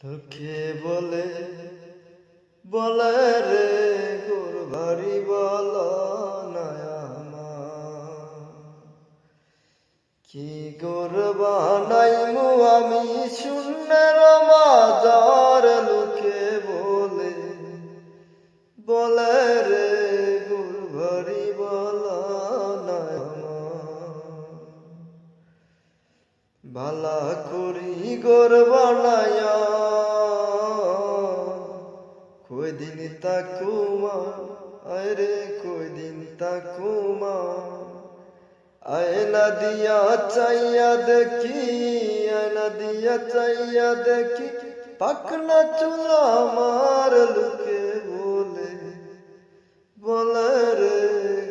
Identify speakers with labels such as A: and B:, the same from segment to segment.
A: লোকে বলে বলে রে গোর ভারি বল কি গোর বানাইমু আমি শূন্যের মাজার লোকে বলে বলে রে গোর ভারি বল বালা করি গোর বানায়া কই দিন তাকুমা আরে কই দিন তাকুমা। আয়না দিয়া চাইয়া দেখি, আয়না দিয়া চাইয়া দেখি পাকনা চুলা আমার লুকে বলে বলে রে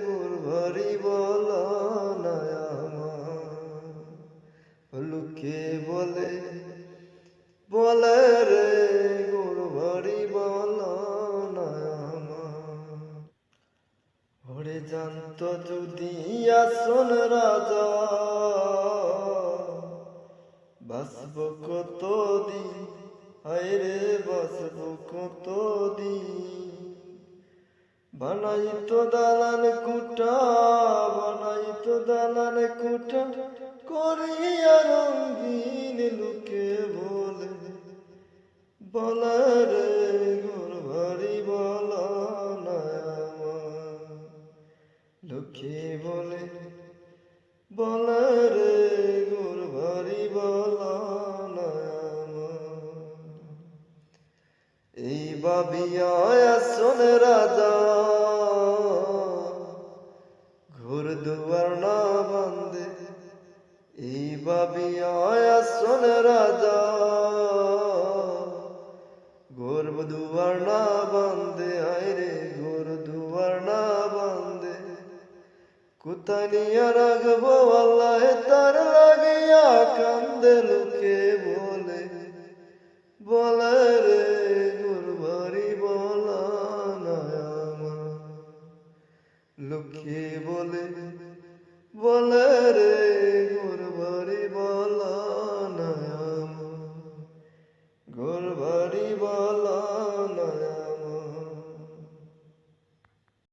A: গোর ভারি বলা লুকে বলে বলে রে গোর ভারি বলা না আমার ওরে জানত যদি আসন রাজা বাসব কত দিন হায়রে বাসব কত দিন বানাই তো দালান কুটা বানাই তো দালান কুটা করিয়া লোকে বলে বলা রে গোর ভারি বলা। এই বাবিয়া আসন রাজা, ঘোর দুয়ার না বন্দে এই বাবিয়া আসন রাজা ঘোর দুয়ার না বন্দে আইরে ঘোর কুতানিয়া রাখব আল্লাহ তার লাগিয়া কান্দে লোকে বলে বলে রে গুরবারি বলা বলে বলে রে গুরবারি বলা গোরবারি বলা